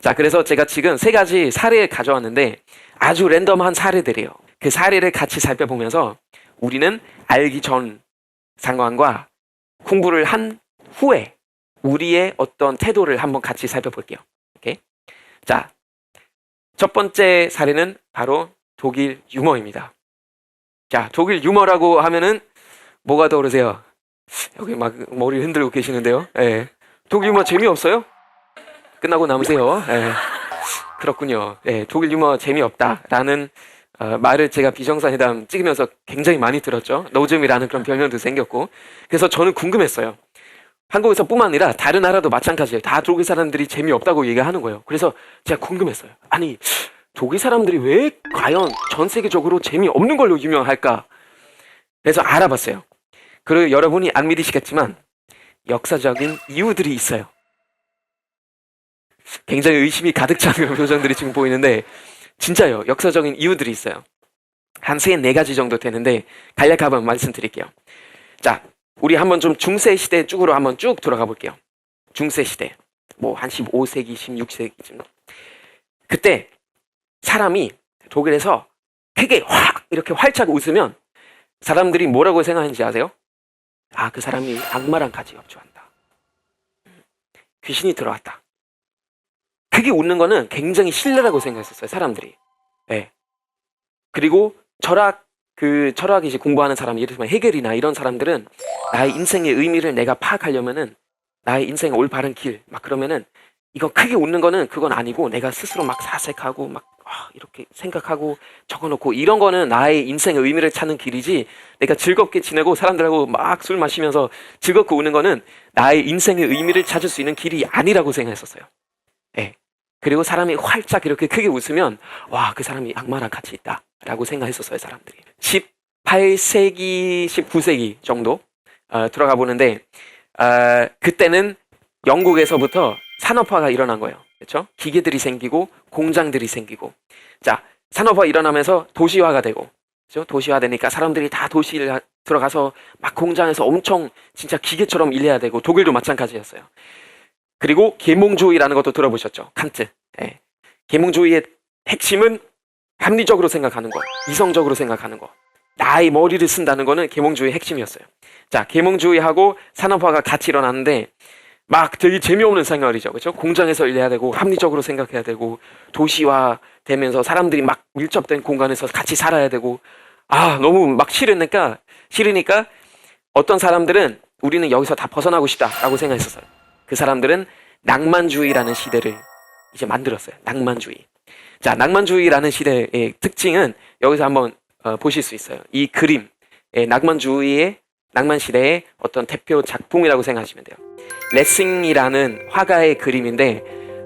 자, 그래서 제가 지금 세 가지 사례 가져왔는데 아주 랜덤한 사례들이에요. 그 사례를 같이 살펴보면서 우리는 알기 전 상황과 공부를 한 후에 우리의 어떤 태도를 한번 같이 살펴볼게요. 오케이? 자, 첫 번째 사례는 바로 독일 유머입니다. 자, 독일 유머라고 하면은 뭐가 떠오르세요? 여기 막 머리 흔들고 계시는데요. 예. 독일 유머 재미없어요? 끝나고 남으세요. 예. 그렇군요. 예, 독일 유머 재미없다라는 어, 말을 제가 비정상회담 찍으면서 굉장히 많이 들었죠. 노즘이라는 그런 별명도 생겼고. 그래서 저는 궁금했어요. 한국에서뿐만 아니라 다른 나라도 마찬가지예요. 다 독일 사람들이 재미없다고 얘기하는 거예요. 그래서 제가 궁금했어요. 아니, 독일 사람들이 왜 과연 전 세계적으로 재미없는 걸로 유명할까? 그래서 알아봤어요. 그리고 여러분이 안 믿으시겠지만 역사적인 이유들이 있어요. 굉장히 의심이 가득 찬 표정들이 지금 보이는데 진짜요. 역사적인 이유들이 있어요. 한 세 네 가지 정도 되는데 간략하게 한번 말씀드릴게요. 자, 우리 한번 좀 중세 시대 쪽으로 한번 쭉 돌아가 볼게요. 중세 시대. 뭐 한 15세기, 16세기쯤. 그때 사람이 독일에서 크게 확 이렇게 활짝 웃으면 사람들이 뭐라고 생각하는지 아세요? 아, 그 사람이 악마랑 같이 협조한다. 귀신이 들어왔다. 크게 웃는 거는 굉장히 신뢰라고 생각했었어요, 사람들이. 예. 그리고 철학, 그 철학 이제 공부하는 사람, 예를 들면 해겔이나 이런 사람들은 나의 인생의 의미를 내가 파악하려면은 나의 인생의 올바른 길, 막 그러면은 이거 크게 웃는 거는 그건 아니고 내가 스스로 막 사색하고 막 아, 이렇게 생각하고 적어놓고 이런 거는 나의 인생의 의미를 찾는 길이지 내가 즐겁게 지내고 사람들하고 막 술 마시면서 즐겁고 우는 거는 나의 인생의 의미를 찾을 수 있는 길이 아니라고 생각했었어요. 예. 그리고 사람이 활짝 이렇게 크게 웃으면 와 그 사람이 악마랑 같이 있다 라고 생각했었어요 사람들이. 18세기, 19세기 정도 어, 들어가 보는데 어, 그때는 영국에서부터 산업화가 일어난 거예요. 그렇죠? 기계들이 생기고 공장들이 생기고 자 산업화 일어나면서 도시화가 되고 그렇죠? 도시화되니까 사람들이 다 도시를 하- 들어가서 막 공장에서 엄청 진짜 기계처럼 일해야 되고 독일도 마찬가지였어요. 그리고 계몽주의라는 것도 들어보셨죠? 칸트. 예. 계몽주의의 핵심은 합리적으로 생각하는 거, 이성적으로 생각하는 거. 나의 머리를 쓴다는 거는 계몽주의의 핵심이었어요. 자, 계몽주의하고 산업화가 같이 일어났는데 막 되게 재미없는 생활이죠. 그렇죠? 공장에서 일해야 되고 합리적으로 생각해야 되고 도시화 되면서 사람들이 막 밀접된 공간에서 같이 살아야 되고 아, 너무 막 싫으니까 싫으니까 어떤 사람들은 우리는 여기서 다 벗어나고 싶다라고 생각했었어요. 그 사람들은 낭만주의라는 시대를 이제 만들었어요. 낭만주의. 자, 낭만주의라는 시대의 특징은 여기서 한번 어, 보실 수 있어요. 이 그림, 예, 낭만주의의 낭만 시대의 어떤 대표 작품이라고 생각하시면 돼요. 레싱이라는 화가의 그림인데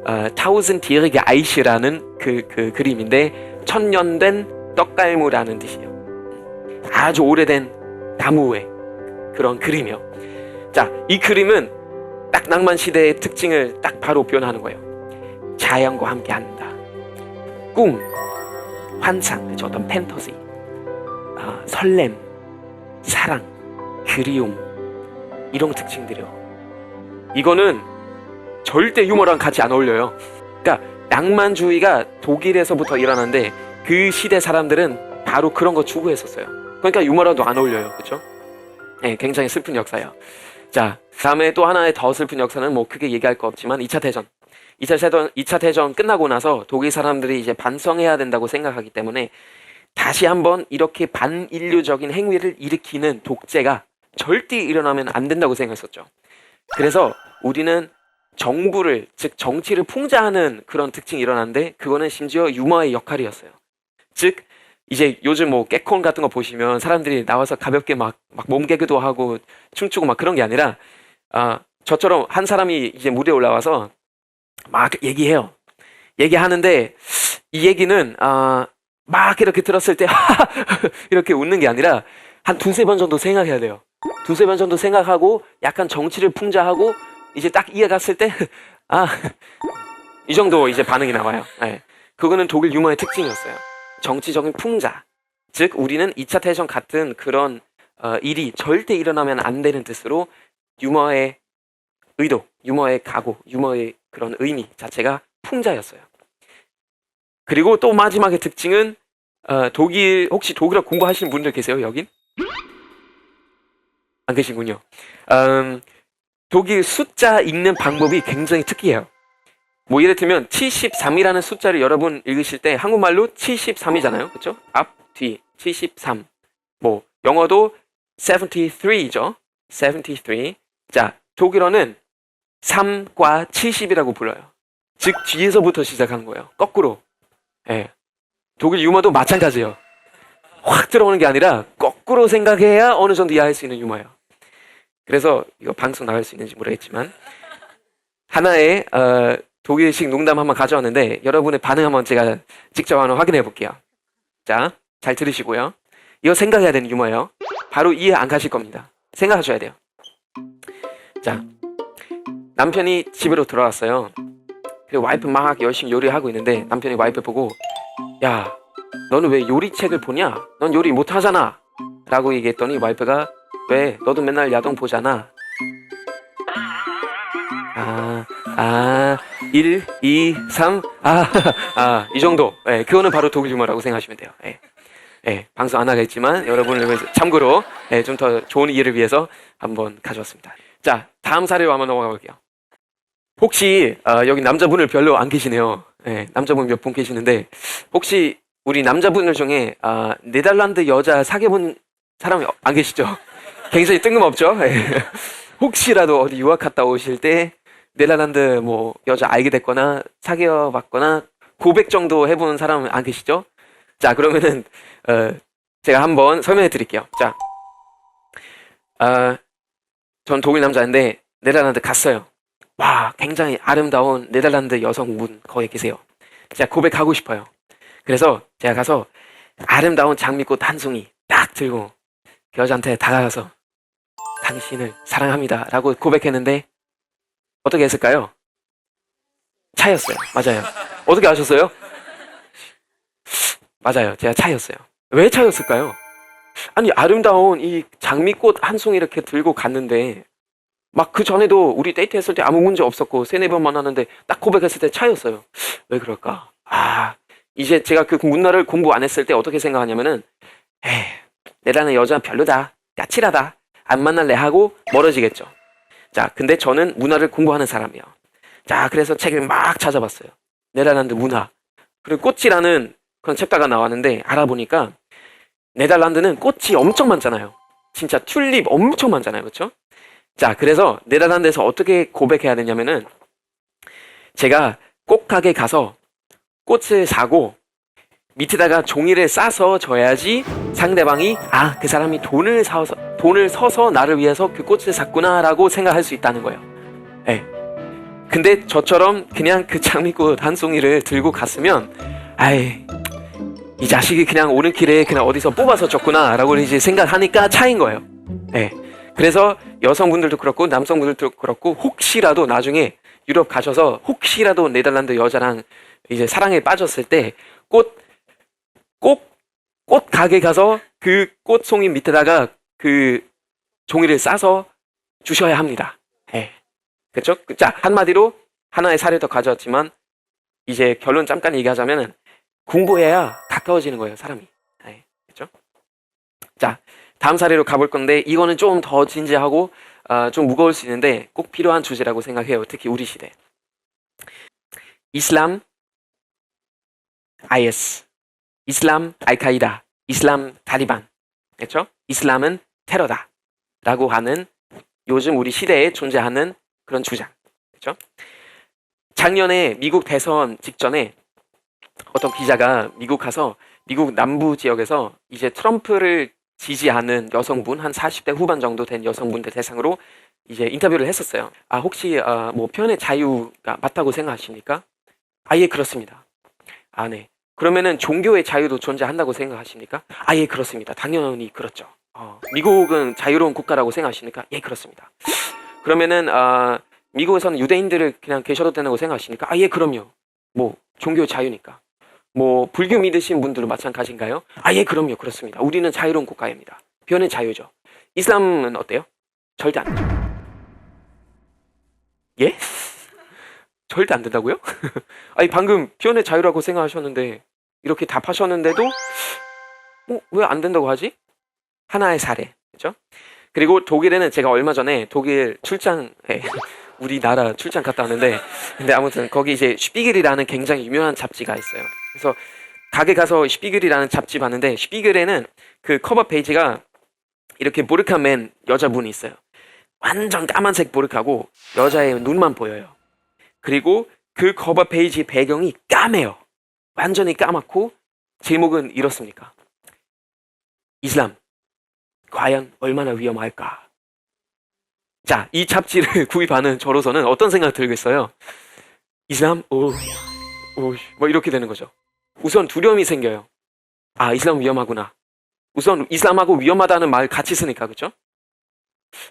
어, 타우슨 디르게 아이시라는 그, 그 그림인데 천년된 떡갈무라는 뜻이에요. 아주 오래된 나무의 그런 그림이요. 자, 이 그림은 딱 낭만 시대의 특징을 딱 바로 표현하는 거예요. 자연과 함께 한다. 꿈, 환상, 그죠? 어떤 팬터지, 아, 설렘, 사랑, 그리움 이런 특징들이요. 이거는 절대 유머랑 같이 안 어울려요. 그러니까 낭만주의가 독일에서부터 일어났는데 그 시대 사람들은 바로 그런 거 추구했었어요. 그러니까 유머랑도 안 어울려요. 그렇죠? 네, 굉장히 슬픈 역사예요. 자, 다음에 또 하나의 더 슬픈 역사는 뭐 크게 얘기할 거 없지만 2차 대전. 2차 대전, 2차 대전 끝나고 나서 독일 사람들이 이제 반성해야 된다고 생각하기 때문에 다시 한번 이렇게 반인류적인 행위를 일으키는 독재가 절대 일어나면 안 된다고 생각했었죠. 그래서 우리는 정부를, 즉 정치를 풍자하는 그런 특징이 일어났는데 그거는 심지어 유머의 역할이었어요. 즉 이제 요즘 뭐 깨콘 같은 거 보시면 사람들이 나와서 가볍게 막, 막 몸개그도 하고 춤추고 막 그런 게 아니라 아 저처럼 한 사람이 이제 무대에 올라와서 막 얘기해요. 얘기하는데 이 얘기는 아 막 이렇게 들었을 때 이렇게 웃는 게 아니라 한 두세 번 정도 생각해야 돼요. 두세 번 정도 생각하고 약간 정치를 풍자하고 이제 딱 이해갔을 때 아 이 정도 이제 반응이 나와요. 예. 그거는 독일 유머의 특징이었어요. 정치적인 풍자. 즉 우리는 2차 대전 같은 그런 어, 일이 절대 일어나면 안 되는 뜻으로 유머의 의도, 유머의 각오, 유머의 그런 의미 자체가 풍자였어요. 그리고 또 마지막의 특징은 어, 독일 혹시 독일어 공부하시는 분들 계세요 여긴? 안 계시군요. 음, 독일 숫자 읽는 방법이 굉장히 특이해요. 뭐 예를 들면 73이라는 숫자를 여러분 읽으실 때 한국말로 73이잖아요. 그렇죠? 앞, 뒤, 73. 뭐 영어도 73죠. 73. 자, 독일어는 3과 70이라고 불러요. 즉 뒤에서부터 시작하는 거예요. 거꾸로. 예. 독일 유머도 마찬가지예요. 확 들어오는 게 아니라 거꾸로 생각해야 어느 정도 이해할 수 있는 유머예요. 그래서 이거 방송 나갈 수 있는지 모르겠지만 하나의 어, 독일식 농담 한번 가져왔는데 여러분의 반응 한번 제가 직접 한번 확인해 볼게요. 자, 잘 들으시고요. 이거 생각해야 되는 유머예요. 바로 이해 안 가실 겁니다. 생각하셔야 돼요. 자, 남편이 집으로 들어왔어요. 그리고 와이프 막 열심히 요리하고 있는데 남편이 와이프 보고 야, 너는 왜 요리책을 보냐? 넌 요리 못 하잖아. 라고 얘기했더니 와이프가 왜? 너도 맨날 야동 보잖아. 아, 아, 1, 2, 3, 아, 아, 이 정도. 예, 그거는 바로 독일 유머라고 생각하시면 돼요. 예. 예, 방송 안 하겠지만 여러분을 위해서 참고로 예, 좀 더 좋은 이해를 위해서 한번 가져왔습니다. 자, 다음 사례로 한번 넘어가 볼게요. 혹시 아, 여기 남자분을 별로 안 계시네요. 예, 남자분 몇 분 계시는데 혹시 우리 남자분들 중에 아, 네덜란드 여자 사귀어본 사람이 안 계시죠? 굉장히 뜬금없죠? 예. 혹시라도 어디 유학 갔다 오실 때 네덜란드 뭐 여자 알게 됐거나 사귀어 봤거나 고백 정도 해본 사람 안 계시죠? 자 그러면은 어, 제가 한번 설명해 드릴게요. 자, 아, 전 독일 남자인데 네덜란드 갔어요. 와, 굉장히 아름다운 네덜란드 여성분 거기 계세요. 제가 고백하고 싶어요. 그래서 제가 가서 아름다운 장미꽃 한 송이 딱 들고 그 여자한테 다가가서 당신을 사랑합니다. 라고 고백했는데 어떻게 했을까요? 차였어요. 맞아요. 어떻게 아셨어요? 맞아요. 제가 차였어요. 왜 차였을까요? 아니, 아름다운 이 장미꽃 한 송이 이렇게 들고 갔는데 막 그 전에도 우리 데이트 했을 때 아무 문제 없었고 세네 번만 하는데 딱 고백했을 때 차였어요. 왜 그럴까? 아, 이제 제가 그 문화를 공부 안 했을 때 어떻게 생각하냐면은 에이, 내라는 여자 별로다. 까칠하다. 안 만날래 하고 멀어지겠죠. 자, 근데 저는 문화를 공부하는 사람이에요. 자, 그래서 책을 막 찾아봤어요. 네덜란드 문화. 그리고 꽃이라는 그런 챕터가 나왔는데 알아보니까 네덜란드는 꽃이 엄청 많잖아요. 진짜 튤립 엄청 많잖아요. 그렇죠? 자, 그래서 네덜란드에서 어떻게 고백해야 되냐면은 제가 꽃 가게 가서 꽃을 사고 밑에다가 종이를 싸서 줘야지 상대방이 아, 그 사람이 돈을 사서 돈을 서서 나를 위해서 그 꽃을 샀구나라고 생각할 수 있다는 거예요. 예. 근데 저처럼 그냥 그 장미꽃 한 송이를 들고 갔으면 아이 이 자식이 그냥 오는 길에 그냥 어디서 뽑아서 줬구나라고 이제 생각하니까 차인 거예요. 예. 그래서 여성분들도 그렇고 남성분들도 그렇고 혹시라도 나중에 유럽 가셔서 혹시라도 네덜란드 여자랑 이제 사랑에 빠졌을 때꽃꼭꽃 가게 가서 그 꽃송이 밑에다가 그 종이를 싸서 주셔야 합니다. 예. 그렇죠? 자, 한마디로 하나의 사례를 더 가져왔지만 이제 결론 잠깐 얘기하자면은 공부해야 가까워지는 거예요, 사람이. 예. 그렇죠? 자, 다음 사례로 가볼 건데 이거는 좀 더 진지하고 아, 좀 무거울 수 있는데 꼭 필요한 주제라고 생각해요. 특히 우리 시대. 이슬람 IS, 이슬람 알카이다, 이슬람 타리반. 그렇죠? 이슬람은 테러다. 라고 하는 요즘 우리 시대에 존재하는 그런 주장. 그렇죠? 작년에 미국 대선 직전에 어떤 기자가 미국 가서 미국 남부 지역에서 이제 트럼프를 지지하는 여성분 한 40대 후반 정도 된 여성분들 대상으로 이제 인터뷰를 했었어요. 아 혹시 어, 뭐 표현의 자유가 맞다고 생각하십니까? 아예 그렇습니다. 아 네. 그러면은 종교의 자유도 존재한다고 생각하십니까? 아예 그렇습니다. 당연히 그렇죠. 어, 미국은 자유로운 국가라고 생각하십니까? 예 그렇습니다. 그러면은 아 미국에서는 유대인들을 그냥 계셔도 된다고 생각하십니까? 아예 그럼요. 뭐 종교 자유니까. 뭐 불교 믿으신 분들은 마찬가지인가요? 아 예 그럼요. 그렇습니다. 우리는 자유로운 국가입니다. 표현의 자유죠. 이슬람은 어때요? 절대 안. 예? 절대 안 된다고요? 아니 방금 표현의 자유라고 생각하셨는데 이렇게 답하셨는데도 뭐왜안 된다고 하지? 하나의 사례, 그렇죠? 그리고 독일에는 제가 얼마 전에 독일 출장에 우리나라 출장 갔다 왔는데 근데 아무튼 거기 이제 슈피글이라는 굉장히 유명한 잡지가 있어요. 그래서 가게 가서 슈피글이라는 잡지 봤는데 슈피글에는 그 커버 페이지가 이렇게 보르카 맨 여자분이 있어요. 완전 까만색 보르카고 여자의 눈만 보여요. 그리고 그 커버 페이지 배경이 까매요. 완전히 까맣고 제목은 이렇습니까? 이슬람 과연 얼마나 위험할까? 자, 이 잡지를 구입하는 저로서는 어떤 생각 들겠어요? 이슬람, 오, 오, 뭐 이렇게 되는 거죠. 우선 두려움이 생겨요. 아, 이슬람 위험하구나. 우선 이슬람하고 위험하다는 말 같이 쓰니까, 그죠?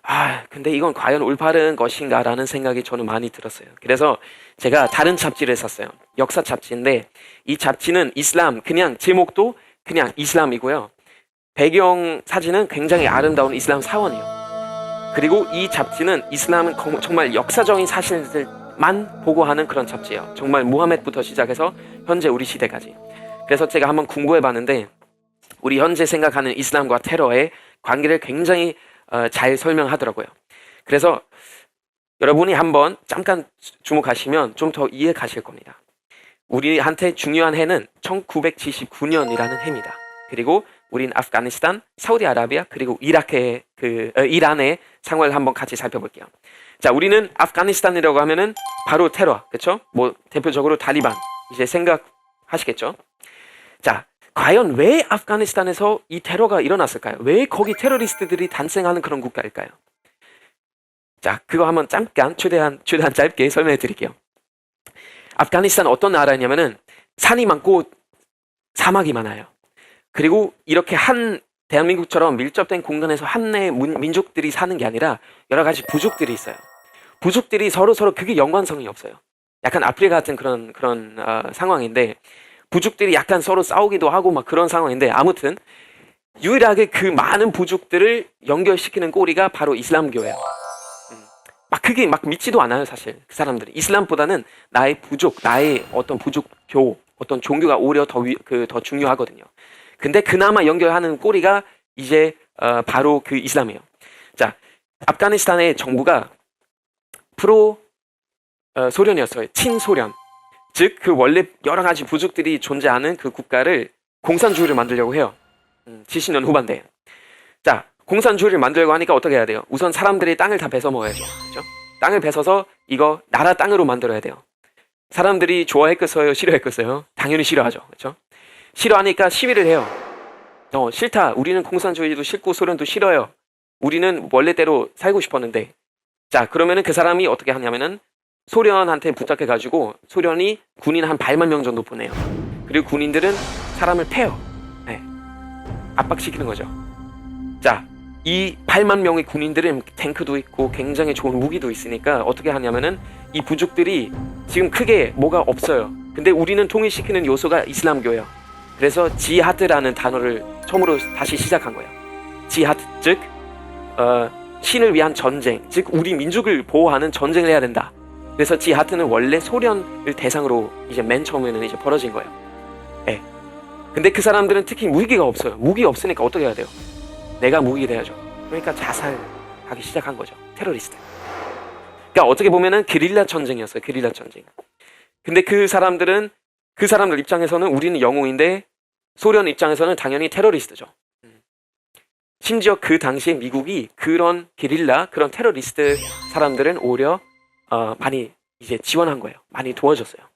아, 근데 이건 과연 올바른 것인가라는 생각이 저는 많이 들었어요. 그래서 제가 다른 잡지를 샀어요. 역사 잡지인데 이 잡지는 이슬람 그냥 제목도 그냥 이슬람이고요. 배경 사진은 굉장히 아름다운 이슬람 사원이에요. 그리고 이 잡지는 이슬람은 거- 정말 역사적인 사실들만 보고하는 그런 잡지예요. 정말 무하메드부터 시작해서 현재 우리 시대까지. 그래서 제가 한번 공부해 봤는데 우리 현재 생각하는 이슬람과 테러의 관계를 굉장히 어, 잘 설명하더라고요. 그래서 여러분이 한번 잠깐 주목하시면 좀 더 이해 가실 겁니다. 우리한테 중요한 해는 1979년이라는 해입니다. 그리고 우린 아프가니스탄, 사우디아라비아 그리고 이라크의 그 어, 이란의 상황을 한번 같이 살펴볼게요. 자, 우리는 아프가니스탄이라고 하면은 바로 테러, 그렇죠? 뭐 대표적으로 탈리반 이제 생각하시겠죠? 자, 과연 왜 아프가니스탄에서 이 테러가 일어났을까요? 왜 거기 테러리스트들이 탄생하는 그런 국가일까요? 자, 그거 한번 잠깐 최대한 최대한 짧게 설명해 드릴게요. 아프가니스탄 어떤 나라냐면은 산이 많고 사막이 많아요. 그리고 이렇게 한 대한민국처럼 밀접된 공간에서 한내 민족들이 사는 게 아니라 여러 가지 부족들이 있어요. 부족들이 서로 서로 그게 연관성이 없어요. 약간 아프리카 같은 그런 그런 어, 상황인데 부족들이 약간 서로 싸우기도 하고 막 그런 상황인데 아무튼 유일하게 그 많은 부족들을 연결시키는 꼬리가 바로 이슬람교예요. 음. 막 그게 막 믿지도 않아요 사실 그 사람들이 이슬람보다는 나의 부족 나의 어떤 부족교 어떤 종교가 오히려 더그더 중요하거든요. 근데 그나마 연결하는 꼬리가 이제 어, 바로 그 이슬람이에요. 자 아프가니스탄의 정부가 프로 어, 소련이었어요. 친소련. 즉 그 원래 여러 가지 부족들이 존재하는 그 국가를 공산주의를 만들려고 해요. 음, 70년 후반대. 자, 공산주의를 만들려고 하니까 어떻게 해야 돼요? 우선 사람들이 땅을 다 베서 먹어야죠. 그죠? 땅을 베서서 이거 나라 땅으로 만들어야 돼요. 사람들이 좋아했겠어요? 싫어했겠어요? 당연히 싫어하죠. 그렇죠? 싫어하니까 시위를 해요. 어, 싫다. 우리는 공산주의도 싫고 소련도 싫어요. 우리는 원래대로 살고 싶었는데. 자, 그러면은 그 사람이 어떻게 하냐면은 소련한테 부탁해가지고 소련이 군인 한 8만 명 정도 보내요. 그리고 군인들은 사람을 패요. 네. 압박시키는 거죠. 자, 이 8만 명의 군인들은 탱크도 있고 굉장히 좋은 무기도 있으니까 어떻게 하냐면은 이 부족들이 지금 크게 뭐가 없어요. 근데 우리는 통일시키는 요소가 이슬람교예요. 그래서 지하드라는 단어를 처음으로 다시 시작한 거예요. 지하드 즉 어, 신을 위한 전쟁, 즉 우리 민족을 보호하는 전쟁을 해야 된다. 그래서 지하트는 원래 소련을 대상으로 이제 맨 처음에는 이제 벌어진 거예요. 예. 근데 그 사람들은 특히 무기가 없어요. 무기 없으니까 어떻게 해야 돼요? 내가 무기 돼야죠. 그러니까 자살하기 시작한 거죠. 테러리스트. 그러니까 어떻게 보면은 게릴라 전쟁이었어요. 게릴라 전쟁. 근데 그 사람들은 그 사람들 입장에서는 우리는 영웅인데 소련 입장에서는 당연히 테러리스트죠. 음. 심지어 그 당시에 미국이 그런 게릴라 그런 테러리스트 사람들은 오히려 어, 많이 이제 지원한 거예요. 많이 도와줬어요.